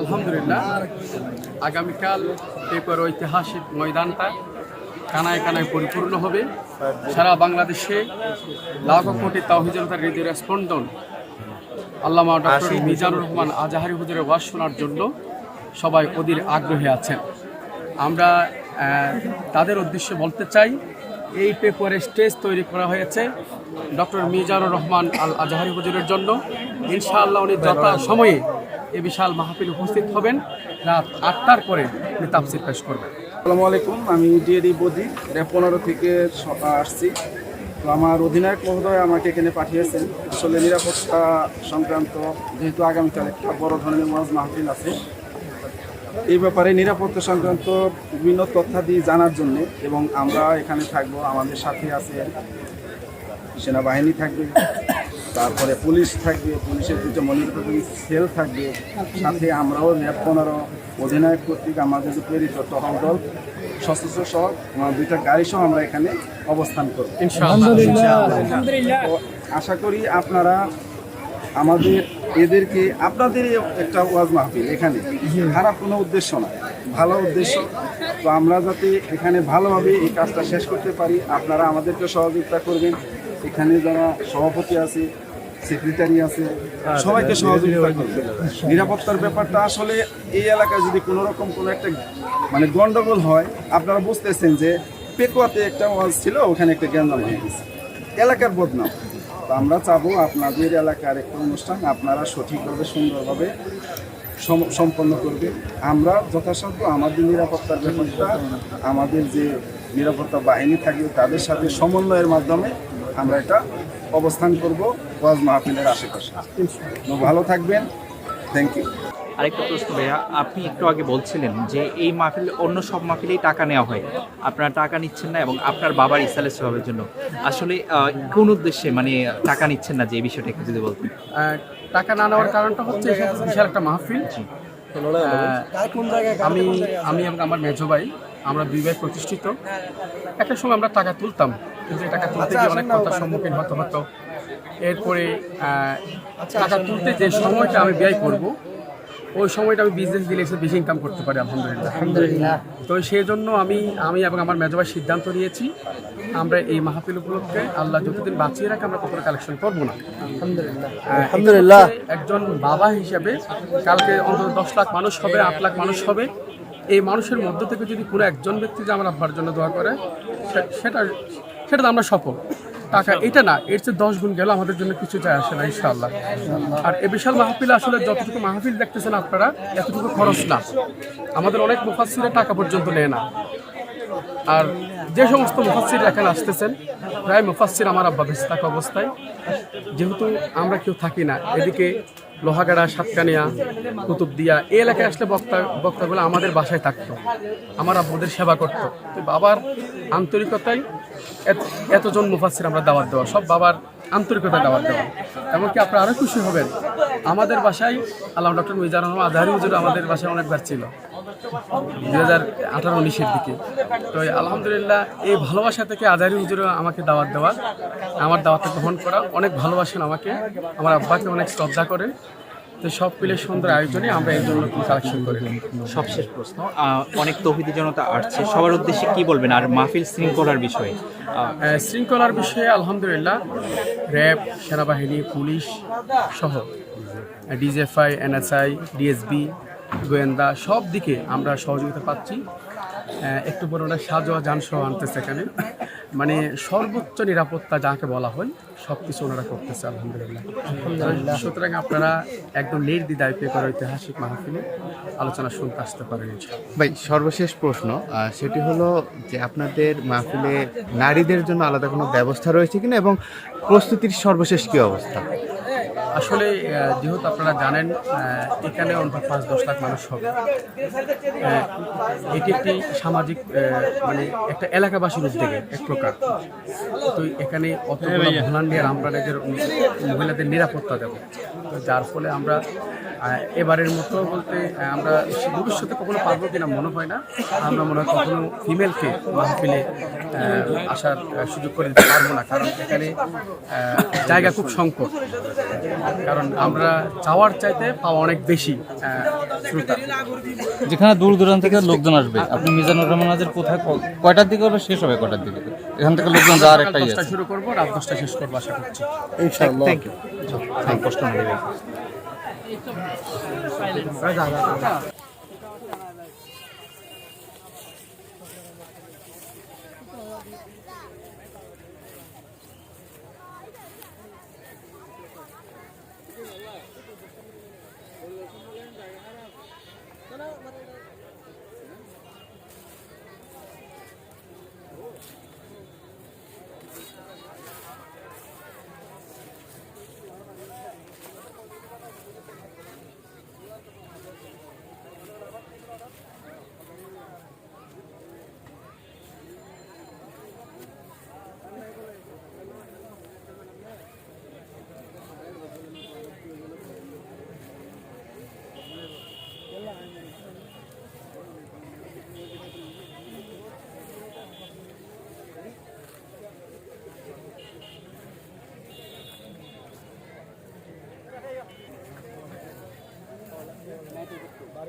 আলহামদুলিল্লাহ। আগামীকাল পেপার ঐতিহাসিক ময়দানটা কানায় কানায় পরিপূর্ণ হবে। সারা বাংলাদেশে লাখ কোটি তাহিজনতার হৃদয়ের স্পন্দন আল্লামা ডক্টর মিজানুর রহমান আজাহারি হুজুরের ওয়াজ শোনার জন্য সবাই অধীর আগ্রহী আছেন। আমরা তাদের উদ্দেশ্যে বলতে চাই এই পেপারে স্টেজ তৈরি করা হয়েছে ডক্টর মিজানুর রহমান আল আজাহারি হুজুরের জন্য। ইনশাআল্লাহ উনি যথা সময়ে এই বিশাল মাহফিল উপস্থিত হবেন। রাত আটটার পরে তাফসির পেশ করবেন। আসসালামু আলাইকুম, আমি ডিএডি বদি। পনেরো থেকে আসছি। তো আমার অধিনায়ক মহোদয় আমাকে এখানে পাঠিয়েছেন। আসলে নিরাপত্তা সংক্রান্ত যেহেতু আগামীকাল একটা বড় ধরনের ওয়াজ মাহফিল আছে, এই ব্যাপারে নিরাপত্তা সংক্রান্ত বিভিন্ন তথ্যাদি জানার জন্য এবং আমরা এখানে থাকব, আমাদের সাথে আছে সেনাবাহিনী থাকবে তারপরে পুলিশ থাকবে পুলিশের দুটো মনিটরিং সেল থাকবে। সাথে আমরাও র্যাব পনেরো অধিনায়ক কর্তৃক আমাদের যে প্রেরিত টহল দল সশস্ত্র সহ দুইটা গাড়ি সহ আমরা এখানে অবস্থান করব। তো আশা করি আপনারা আমাদের এদেরকে আপনাদের একটা ওয়াজ মাহফিল এখানে। খারাপ কোনো উদ্দেশ্য না ভালো উদ্দেশ্য। তো আমরা যাতে এখানে ভালোভাবে এই কাজটা শেষ করতে পারি আপনারা আমাদেরকে সহযোগিতা করবেন। এখানে যারা সভাপতি আছে সেক্রেটারি আছে সবাইকে সহযোগিতা করবেন নিরাপত্তার ব্যাপারটা আসলে এই এলাকায় যদি কোনো রকম কোনো একটা মানে গন্ডগোল হয় আপনারা বুঝতেছেন যে পেকুয়াতে একটা ওয়াজ ছিল ওখানে একটা জ্ঞানদাম হয়ে গেছে। এলাকার বদনাম। তো আমরা চাবো আপনাদের এলাকার একটা অনুষ্ঠান আপনারা সঠিকভাবে সুন্দরভাবে সম্পন্ন করবে আমরা যথাসাধ্য আমাদের নিরাপত্তার ব্যাপারটা আমাদের যে নিরাপত্তা বাহিনী থাকে তাদের সাথে সমন্বয়ের মাধ্যমে আমরা এটা অবস্থান করব ওয়াজ মাহফিলের আশেপাশে। তো ভালো থাকবেন। থ্যাংক ইউ আরেকটা প্রশ্ন ভাইয়া আপনি একটু আগে বলছিলেন যে এই মাহফিল অন্য সব মাহফিলেই টাকা নেওয়া হয়। আপনারা টাকা নিচ্ছেন না এবং আপনার বাবার ইসালে স্বভাবের জন্য। আসলে কোন উদ্দেশ্যে মানে টাকা নিচ্ছেন না যে এই বিষয়টা একটু যদি বলতেন? টাকা না নেওয়ার কারণটা হচ্ছে বিশাল একটা মাহফিল। আমি আমি এবং আমার মেজো ভাই আমরা দুই ভাই প্রতিষ্ঠিত। একটা সময় আমরা টাকা তুলতাম। কিন্তু টাকা তুলতে গিয়ে অনেক কথার সম্মুখীন হতে হতো। এরপরে টাকা তুলতে যে সময়টা আমি ব্যয় করব ওই সময়টা আমি বিজনেস দিলে এসে বেশি ইনকাম করতে পারি আলহামদুলিল্লাহ। আলহামদুলিল্লাহ। তো সেই জন্য আমি আমি এবং আমার মেজো ভাই সিদ্ধান্ত নিয়েছি আমরা এই মাহফিল উপলক্ষে আল্লাহ যতদিন বাঁচিয়ে রাখে আমরা কখনো কালেকশন করব না। আলহামদুলিল্লাহ। একজন বাবা হিসাবে কালকে অন্তত দশ লাখ মানুষ হবে আট লাখ মানুষ হবে। এই মানুষের মধ্য থেকে যদি কোনো একজন ব্যক্তি যে আমার আব্বার জন্য দোয়া করে সেটা সেটা তো আমরা সফল। টাকা এটা না এর চেয়ে দশ গুণ গেল আমাদের জন্য কিছু যায় আসে না ইনশাআল্লাহ। আর এ বিশাল মাহফিল আসলে যতটুকু মাহফিল দেখতেছেন আপনারা এতটুকু খরচ না। আমাদের অনেক মুফাসিরা টাকা পর্যন্ত নেয় না। আর যে সমস্ত মুফাসির এখানে আসতেছেন প্রায় মুফাসির আমার আব্বা বেঁচে থাকা অবস্থায়। যেহেতু আমরা কেউ থাকি না এদিকে লোহাগাড়া সাতকানিয়া কুতুবদিয়া এই এলাকায় আসলে বক্তা বক্তাগুলো আমাদের বাসায় থাকতো। আমার আব্বুদের সেবা করতো। তো বাবার আন্তরিকতায় এতজন মুফাসির আমরা দাওয়াত দেওয়া, সব বাবার আন্তরিকতা দাওয়াত দেওয়া। এমনকি আপনারা আরও খুশি হবেন, আমাদের বাসায় আল্লাহ ডক্টর মিজানুর রহমান আজহারি হুজুর আমাদের বাসায় অনেকবার ছিল দু হাজার আঠারো উনিশের দিকে। তো আলহামদুলিল্লাহ, এই ভালোবাসা থেকে আজারি হুজুরে আমাকে দাওয়াত দেওয়া আমার দাওয়াতটা গ্রহণ করা, অনেক ভালোবাসেন আমাকে, আমার আব্বাকে অনেক শ্রদ্ধা করেন। তো সব মিলে সুন্দর আয়োজনে আমরা এই জন্য কালেকশন করে করি সবশেষ প্রশ্ন অনেক তৌহিদি জনতা আসছে। সবার উদ্দেশ্যে কি বলবেন আর মাহফিল শৃঙ্খলার বিষয়ে? শৃঙ্খলার বিষয়ে আলহামদুলিল্লাহ র্যাব সেনাবাহিনী পুলিশ সহ ডিজিএফআই এনএসআই ডিএসবি গোয়েন্দা সব দিকে আমরা সহযোগিতা পাচ্ছি। একটু ওরা সাজোয়া যানসহ আনতেছে এখানে। মানে সর্বোচ্চ নিরাপত্তা যাকে বলা হয় সব কিছু ওনারা করতেছে আলহামদুলিল্লাহ। সুতরাং আপনারা একদম নির্দ্বিধায় পেপার ঐতিহাসিক মাহফিলে আলোচনা শুনতে আসতে পারেন ভাই সর্বশেষ প্রশ্ন সেটি হলো যে আপনাদের মাহফিলে নারীদের জন্য আলাদা কোনো ব্যবস্থা রয়েছে কিনা এবং প্রস্তুতির সর্বশেষ কী অবস্থা? আসলে যেহেতু আপনারা জানেন এখানে অন্তত পাঁচ দশ লাখ মানুষ হবে। এটি একটি সামাজিক মানে একটা এলাকাবাসীর উদ্যোগে এক প্রকার। তো এখানে অত ভলান্টিয়ার আমরা নিজের মহিলাদের নিরাপত্তা দেব। যার ফলে আমরা এবারের মতো বলতে আমরা ভবিষ্যতে কখনো পারব কিনা মনে হয় না। আমরা মনে হয় কখনো ফিমেলকে মাহফিলে আসার সুযোগ করে দিতে পারব না কারণ এখানে জায়গা খুব সংকট। কারণ আমরা চাওয়ার চাইতে পাওয়া অনেক বেশি শ্রোতা। যেখানে দূর দূরান্ত থেকে লোকজন আসবে আপনি মিজানুর রহমানের কোথায় ক- কয়টার দিকে হবে? শেষ হবে কয়টার দিকে? এখান থেকে লোকজন যাওয়ার একটা ইয়ে শুরু করব রাত দশটা শেষ করব আশা করছি। থ্যাংক ইউ কষ্ট নেই। 摔了一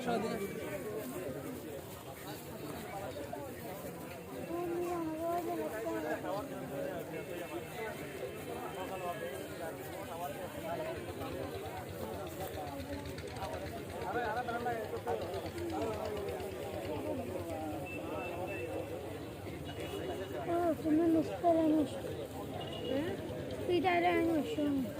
Aşağı değil. Bunu müşteri almış. Bir tane almış onu.